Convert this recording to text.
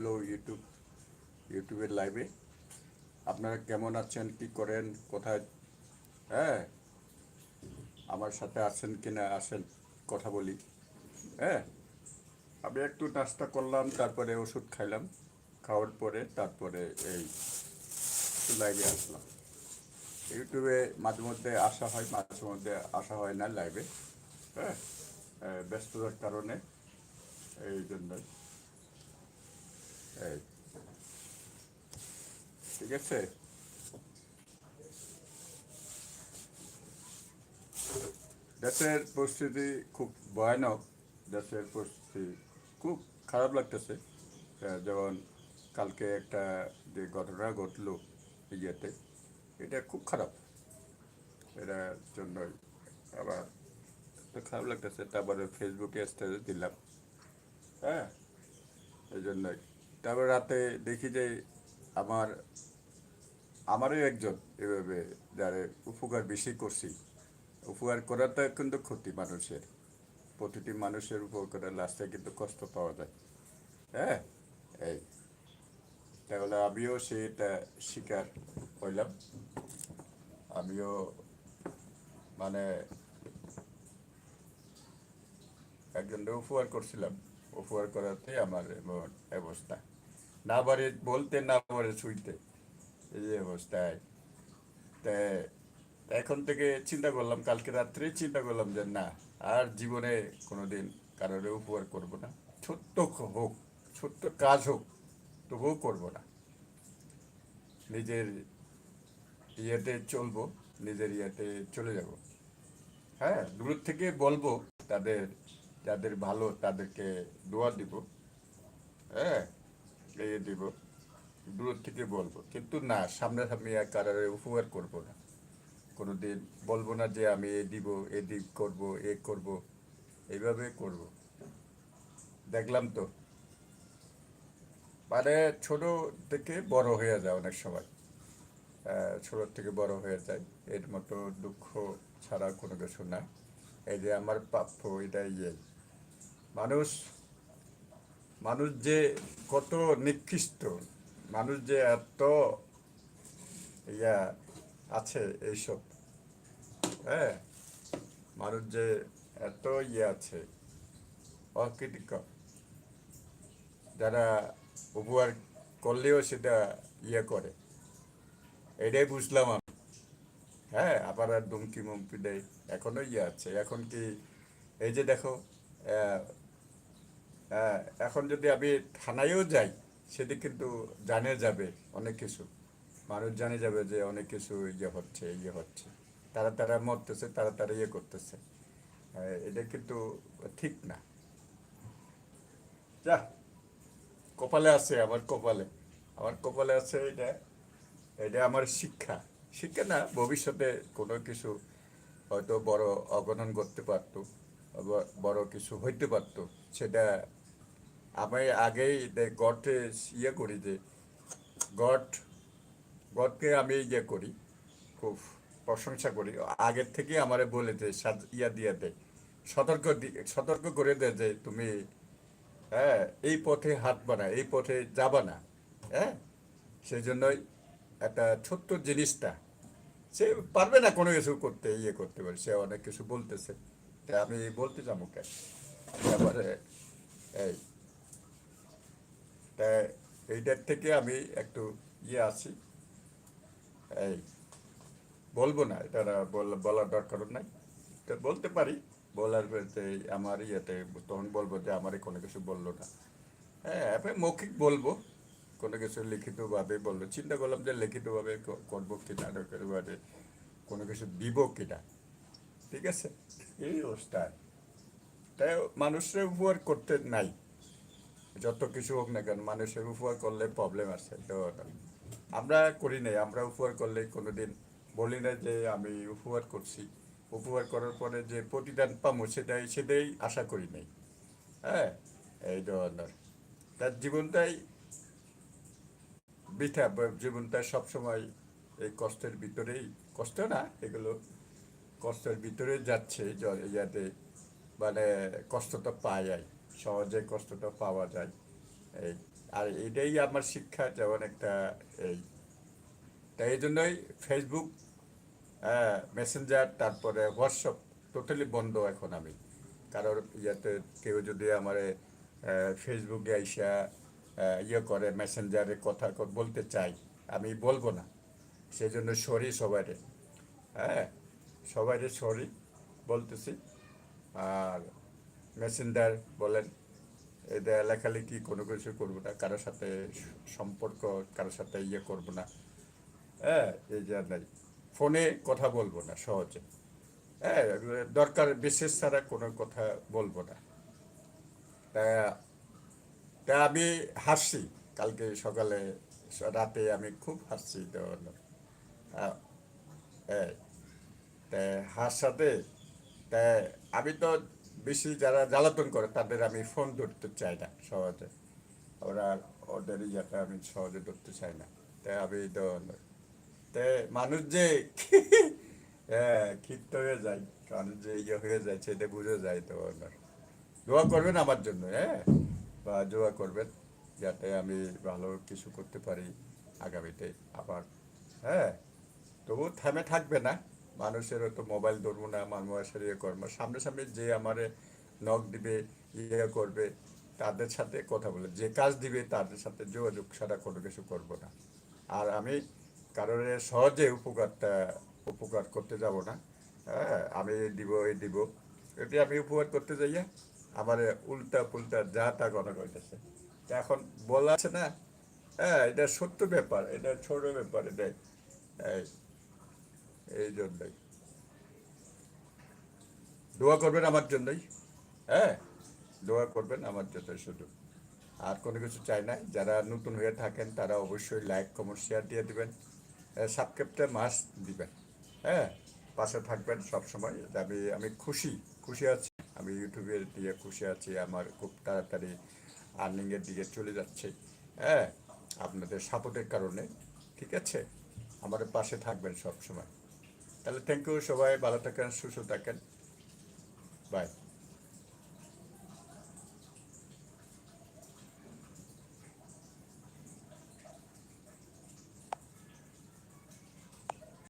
Hello YouTube ইউটিউবের লাইভে আপনারা কেমন আছেন? কি করেন? কোথায়? হ্যাঁ? আমার সাথে আছেন কিনা আসেন, কথা বলি। হ্যাঁ? আমি একটু নাস্তা করলাম, তারপরে ওষুধ খাইলাম। খাওয়ার পরে তারপরে এই লাইভে আসলাম। ইউটিউবে মাঝে মধ্যে আসা হয়, মাঝে মধ্যে আসা হয় না লাইভে হ্যাঁ? ব্যস্ততার কারণে এই জন্যই। এই ঠিক আছে দেশের পরিস্থিতি খুব ভয়ানক দেশের পরিস্থিতি খুব খারাপ লাগতেছে যেমন কালকে একটা যে ঘটনা ঘটলো ইয়েতে এটা খুব খারাপ এটার জন্যই আবার খারাপ লাগতেছে তারপরে ফেসবুকে স্টেটাস দিলাম হ্যাঁ এই জন্যই তারপর রাতে দেখি যে আমার, আমারও একজন এভাবে যারা উপকার বেশি করছি। উপকার করাটা কিন্তু ক্ষতি মানুষের। প্রতিটি মানুষের উপকার করার লাস্টে কিন্তু কষ্ট পাওয়া যায়। হ্যাঁ? এই। তাহলে আমিও সেটা শিকার হইলাম। আমিও মানে একজনকে উপহার করছিলাম। উপহার করাতে আমার এমন অবস্থা। না পারে বলতে না পারে ছুঁইতে এই যে অবস্থায়। তা এখন থেকে চিন্তা করলাম, কালকে রাত্রে চিন্তা করলাম যে না, আর জীবনে কোনোদিন কারোর উপহার করব না। ছোট্ট হোক, ছোট্ট কাজ হোক, তবুও করব না। নিজের ইয়েতে চলবো, নিজের ইয়েতে চলে যাব। হ্যাঁ দূর থেকে বলব তাদের যাদের ভালো তাদেরকে দোয়া দিব হ্যাঁ দিব দূর থেকে বলব। কিন্তু না সামনাসামনি আর কারারে উপকার করব না। কোনো দিন বলব না যে আমি এ দিব এ দিক করব এ করব এইভাবে করব। দেখলাম তো। মানে ছোট থেকে বড় হয়ে যায় অনেক সময়। আহ, ছোট থেকে বড় হয়ে যায়। এর মতো দুঃখ ছাড়া কোনো কিছু না এই যে আমার প্রাপ্য এটা ইয়ে মানুষ মানুষ যে কত নিকৃষ্ট, মানুষ যে এত ইয়া আছে এইসব হ্যাঁ? মানুষ যে এত ইয়ে আছে অকৃতিকর যারা উপহার করলেও সেটা ইয়ে করে। এটাই বুঝলাম আমি। হ্যাঁ আবার আর দুমকি মুমকি দেয় এখনও ইয়ে আছে। এখন কি, এই যে দেখো এখন যদি আমি থানায়ও যাই সেটি কিন্তু জানে যাবে অনেক কিছু। মানুষ জানে যাবে যে অনেক কিছু ইয়ে হচ্ছে ইয়ে হচ্ছে। তারা তারা মরতেছে, তারা তারা ইয়ে করতেছে। এটা কিন্তু ঠিক না। যা, কপালে আছে, আমার কপালে। আমার কপালে আছে এটা এটা আমার শিক্ষা। শিক্ষা না, ভবিষ্যতে কোনো কিছু হয়তো বড় অগণন করতে পারতো বড় কিছু হইতে পারতো। সেটা আমি আগেই গডে ইয়ে করি যে গড গডকে আমি ইয়ে করি, খুব প্রশংসা করি। আগের থেকে আমারে বলে যে ইয়া দিয়ে দেয় সতর্ক সতর্ক করে দেয় যে তুমি হ্যাঁ এই পথে হাত বানা এই পথে যাবা না হ্যাঁ? সেই জন্যই একটা ছোট্ট জিনিসটা। সে পারবে না কোনো কিছু করতে ইয়ে করতে পারে সে অনেক কিছু বলতেছে। তা আমি বলতে চাম ওকে তারপরে, এই, তা এইটার থেকে আমি একটু ইয়ে আছি। এই, বলব না, এটা বল- বলার দরকার নাই। তো বলতে পারি, বলার আমার ইয়েতে তখন বলব যে আমারই কোনো কিছু বলল না। হ্যাঁ মৌখিক বলব। কোনো কিছু লিখিতভাবে বলব চিন্তা করলাম যে লিখিতভাবে করব কিনা এবারে কোনো কিছু দিব কিনা ঠিক আছে, এই অবস্থায় তাই মানুষের উপহার করতে নাই। যত কিছু হোক না কেন, মানুষের উপহার করলে প্রবলেম আছে আমরা করি নাই, আমরা উপহার করলে কোনো দিন বলি না যে আমি উপহার করছি। উপহার করার পরে যে প্রতিদান পাবো সেটাই সেটাই আশা করি নাই। হ্যাঁ এই ধরনের। তার জীবনটাই বৃথা জীবনটা সবসময় এই কষ্টের ভিতরেই, কষ্ট না, এগুলো কষ্টের ভিতরে যাচ্ছে ইয়াতে মানে কষ্টটা পাওয়া যায় সহজে কষ্টটা পাওয়া যায়। এই, আর এটাই আমার শিক্ষা, যেমন একটা এই, তাই এই জন্যই ফেসবুক মেসেঞ্জার তারপরে হোয়াটসঅ্যাপ টোটালি বন্ধ এখন আমি। কারোর ইয়াতে কেউ যদি আমার ফেসবুকে আইসা ইয়ে করে মেসেঞ্জারে কথা বলতে চাই। আমি বলব না। সেই জন্য সরি সবাইরে। হ্যাঁ সবাইরে সরি বলতেছি। আর মেসেঞ্জার বলেন এটা লেখালেখি কোনো কিছু করব না, কারোর সাথে সম্পর্ক, কারোর সাথে ইয়ে করব না। হ্যাঁ এই যে নাই। ফোনে কথা বলব না সহজে। হ্যাঁ দরকার বিশেষ ছাড়া কোনো কথা বলব না। তা তা আমি হাসছি। কালকে সকালে রাতে আমি খুব হাসছি তো। তা হাসাতে, তা আমি তো বেশি যারা জ্বালাতন করে তাদের আমি ফোন ধরতে চাই না সহজে। ওরা ওদের ইয়েটা আমি সহজে ধরতে চাই না। তাই আমি তো, তে মানুষ যে ক্ষিপ্ত হয়ে যায়। মানুষ যে ইয়ে হয়ে যায় সেটা বুঝে যায় তো। দোয়া করবেন আমার জন্য হ্যাঁ। বা দোয়া করবেন যাতে আমি ভালো কিছু করতে পারি আগামীতে আবার। হ্যাঁ তবু থেমে থাকবে না। মানুষেরও তো মোবাইল ধরবো না মানুষের ইয়ে করব সামনে সামনে যে আমারে নখ দিবে ইয়ে করবে, তাদের সাথে কথা বলে, যে কাজ দিবে, তাদের সাথে যোগাযোগ ছাড়া কোনো কিছু করব না। আর আমি কারোর সহজে উপকারটা, উপকার করতে যাব না। হ্যাঁ আমি দিব, এই দিব। এটি আমি উপকার করতে যাইয়া আমার উল্টা পুল্টা যা তা কথা কইতেছে। এখন বলা আছে না? হ্যাঁ এটা সত্য ব্যাপার, এটা ছোট ব্যাপার এটাই এই জন্যই। দোয়া করবেন আমার জন্যই হ্যাঁ? দোয়া করবেন আমার জন্য শুধু। আর কোনো কিছু চাই না যারা নতুন হয়ে থাকেন, তারা অবশ্যই লাইক, কমেন্ট শেয়ার দিয়ে দিবেন। সাবস্ক্রাইবটা মাস দিবেন হ্যাঁ? পাশে থাকবেন সব সময় আমি আমি খুশি খুশি আছি। আমি ইউটিউবের দিয়ে খুশি আছি, আমার খুব তাড়াতাড়ি আর্নিংয়ের দিকে চলে যাচ্ছে। হ্যাঁ আপনাদের সাপোর্টের কারণে, ঠিক আছে? আমাদের পাশে থাকবেন সব সময় তাহলে থ্যাংক ইউ সবাই, ভালো থাকেন, সুস্থ থাকেন। বাই